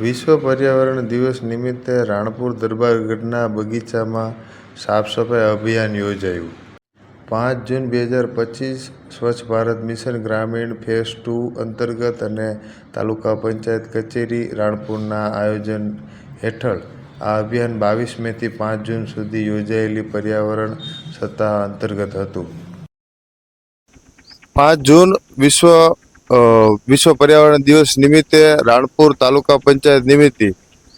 વિશ્વ પર્યાવરણ દિવસ નિમિત્તે રાણપુર દરબારગઢના બગીચામાં સાફ સફાઈ અભિયાન યોજાયું. પાંચ જૂન બે હજાર પચીસ Swachh Bharat mission Gramin phase two અંતર્ગત અને તાલુકા પંચાયત કચેરી રાણપુરના આયોજન હેઠળ આ અભિયાન બાવીસ મેથી પાંચ જૂન સુધી યોજાયેલી પર્યાવરણ સત્તા અંતર્ગત હતું. પાંચ જૂન વિશ્વ વિશ્વ પર્યાવરણ દિવસ નિમિત્તે રાણપુર તાલુકા પંચાયત નિમિત્તે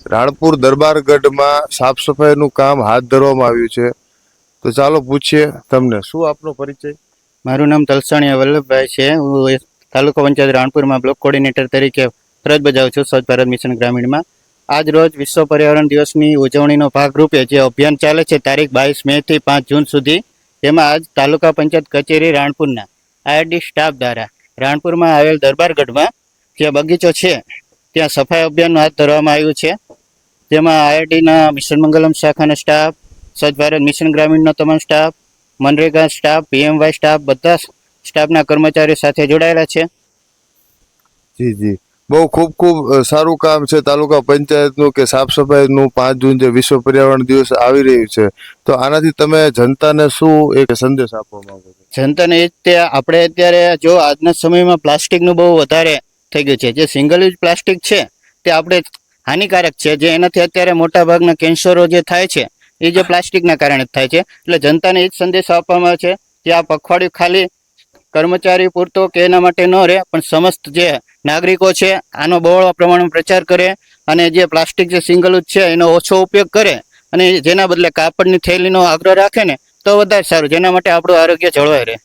રાણપુર દરબારગઢમાં સાફ સફાઈનું કામ હાથ ધરવામાં આવ્યું છે. તો ચાલો પૂછીએ તમને, શું આપનો પરિચય? મારું નામ તલસાણીયા વલ્લભભાઈ છે. હું તાલુકા પંચાયત રાણપુરમાં બ્લોક કોર્ડિનેટર તરીકે ફરજ બજાવું છું સ્વચ્છ ભારત મિશન ગ્રામીણમાં. આજ રોજ વિશ્વ પર્યાવરણ દિવસની ઉજવણીનો ભાગરૂપે જે અભિયાન ચાલે છે તારીખ બાવીસ મે થી પાંચ જૂન સુધી તેમાં આજ તાલુકા પંચાયત કચેરી રાણપુરના આઈઆરડી સ્ટાફ દ્વારા રાણપુરમાં આવેલ દરબારગઢમાં જે બગીચો છે, ત્યાં સફાઈ અભિયાન હાથ ધરવામાં આવ્યું છે. તેમાં આઈઆઈટીના મિશન મંગલમ શાખાના સ્ટાફ, સ્વચ્છ ભારત મિશન ગ્રામીણનો તમામ staff, MNREGA staff, PMY staff, બધા સ્ટાફના કર્મચારીઓ સાથે જોડાયેલા છે. જી જી. બહુ ખૂબ ખૂબ સારું કામ છે તાલુકા પંચાયતનું કે સાફ સફાઈનું પાંચ જૂન જે વિશ્વ પર્યાવરણ દિવસ આવી રહ્યું છે. તો આનાથી તમે જનતાને શું એક સંદેશ આપવા માંગો છો? જનતાને એ જ આપણે અત્યારે જો આજના સમયમાં પ્લાસ્ટિકનું બહુ વધારે થઈ ગયું છે. જે સિંગલ યુઝ પ્લાસ્ટિક છે તે આપણે હાનિકારક છે. જે એનાથી અત્યારે મોટા ભાગના કેન્સરો જે થાય છે, એ જે પ્લાસ્ટિકના કારણે થાય છે. એટલે જનતાને એ જ સંદેશ આપવામાં આવે છે. કે આ પખવાડિયું ખાલી કર્મચારી પૂરતો કે એના માટે ન રહે, પણ સમસ્ત જે નાગરિકો છે, આનો બહોળા પ્રમાણમાં પ્રચાર કરે અને જે પ્લાસ્ટિક જે સિંગલ યુઝ છે, એનો ઓછો ઉપયોગ કરે અને જેના બદલે કાપડની થેલીનો આગ્રહ રાખે ને, તો વધારે સારું. જેના માટે આપણું આરોગ્ય જળવાઈ રહે.